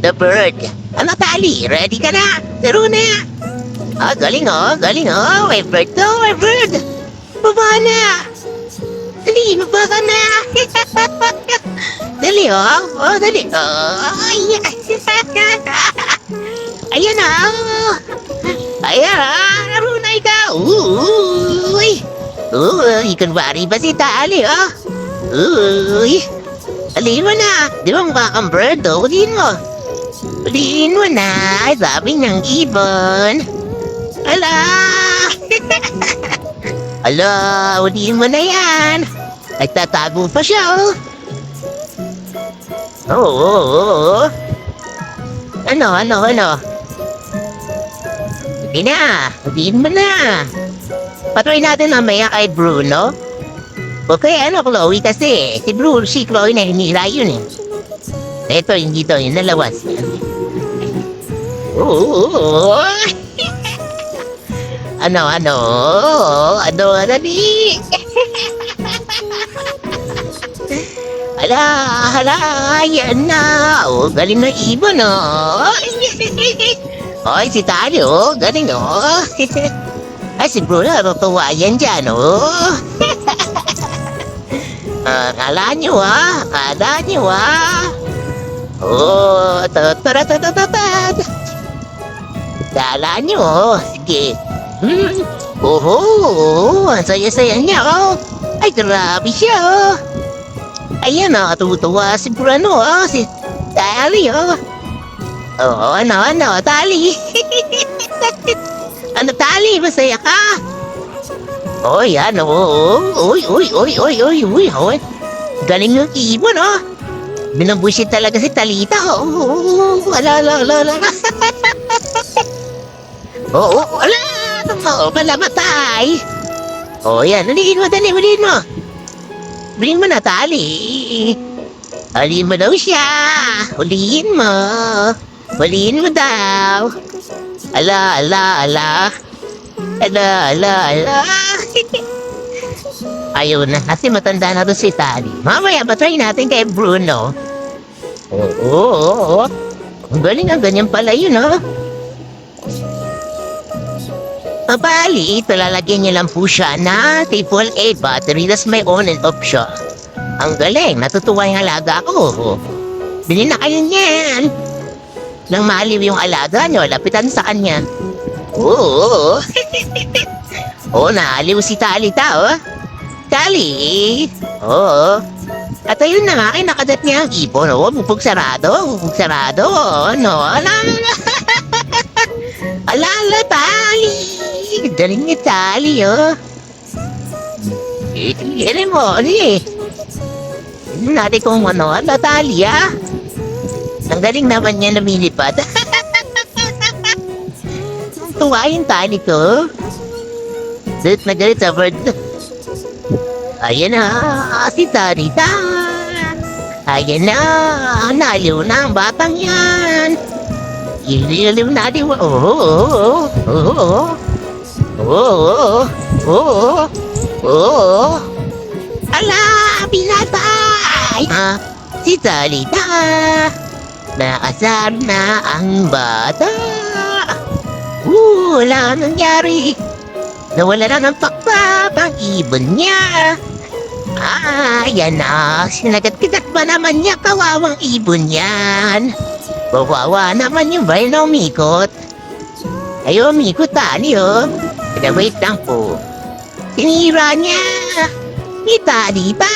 The bird. Ano, Tali? Ready ka na? Laro na. Ah, galing oh, galing oh. May bird to, may bird. Baba na. Dali, baba ka na. dali oh. Oh, dali. Oh, ayan. Ayan oh. Ayan ah. Laro na ikaw. Uy. Uy, kunwari ba si Tali oh? Uy. Alihin mo na. Di ba mukha kang bird oh? Alihin mo. Alihin mo na. Sabi ng ibon. Ala! Ala, ulihin mo na yan. Nagtatago pa siya, oh. Oo, oo, oo. Ano, ano, ano? Sige na, ulihin mo na. Patuloy natin mamaya kay Bruno. Okay, ano, Chloe kasi. Si Bruno, si Chloe na hinira yun eh. Ito, hindi to, yung nalawas. Oo. Ano, ano? Ano, ano ni? Ala, ala, yan na. Oh, galing na ibon, oh. Oy, si Tani, oh. Galing, oh. Ay, si Bruno, natutuwa yan dyan, oh. Ah, kala nyo, ah. Kala nyo, ah. Oh, tataratatatatat. Kala nyo, oh. Sige. Hmm. Oho, ang saya-saya niya, oh. Ay, grabe siya, oh. Ayan, oh, tutuwa si Bruno, oh. Si Tali, oh. Oo, ano, ano, Tali. ano, Tali, masaya ka? Oh, yan, oh. Uy, uy, uy, uy, uy, uy, uy. Galing yung ibon, oh. Binabusit talaga si Talita, oh. Ala, ala, ala. Oo, oh, ala. Oo, malamatay. Oh, yan. Huliin mo, dali, huliin mo. Huliin mo na, Tali. Huliin mo daw siya. Huliin mo. Huliin mo daw. Ala, ala, ala. Ala, ala, ala. Ayaw na, kasi matanda na to si Tali. Mamaya, patry natin kay Bruno. Oo, oo, oo. Ang galing ang ganyan pala yun, ha? Mabali, ito lalagyan niya lang po siya na triple A battery, tas may on and off siya. Ang galing, natutuwa yung alaga ko. Bili na kayo niyan. Nang maliw yung alaga nyo, lapitan sa kanya. Oo. Oo, naaliw si Talita, oh. Tali. Oo. At ayun na nga, ay nakadat niya ang ibon, oh. Bubog sarado, bubog sarado, ano, ala, ala, ala, Tali. Galing ni Tali, oh. Itigilin mo. Tignan natin kung ano, ala, Tali, ah. Ang galing naman niya lumilipad. Tuwa yung tali ko. Galit na galit sa bird. Ayan na, si Tarita. Ayan na, naliw na ang batang yan. Ililiw natin. Oo, oo, oo, oo. Oo, oo, oo. Ala, pinatay! Ah, si Talita. Naasar na ang bata. Uh, wala nangyari. Nawala na ng pakpap ang ibon niya. Ah, yan na. Sinagat-kagat ba naman niya kawawang ibon yan? Kawawa naman yung bay na umikot. Ay, umikot oh. Kaya wait lang po. Sinira niya. Ni tali pa.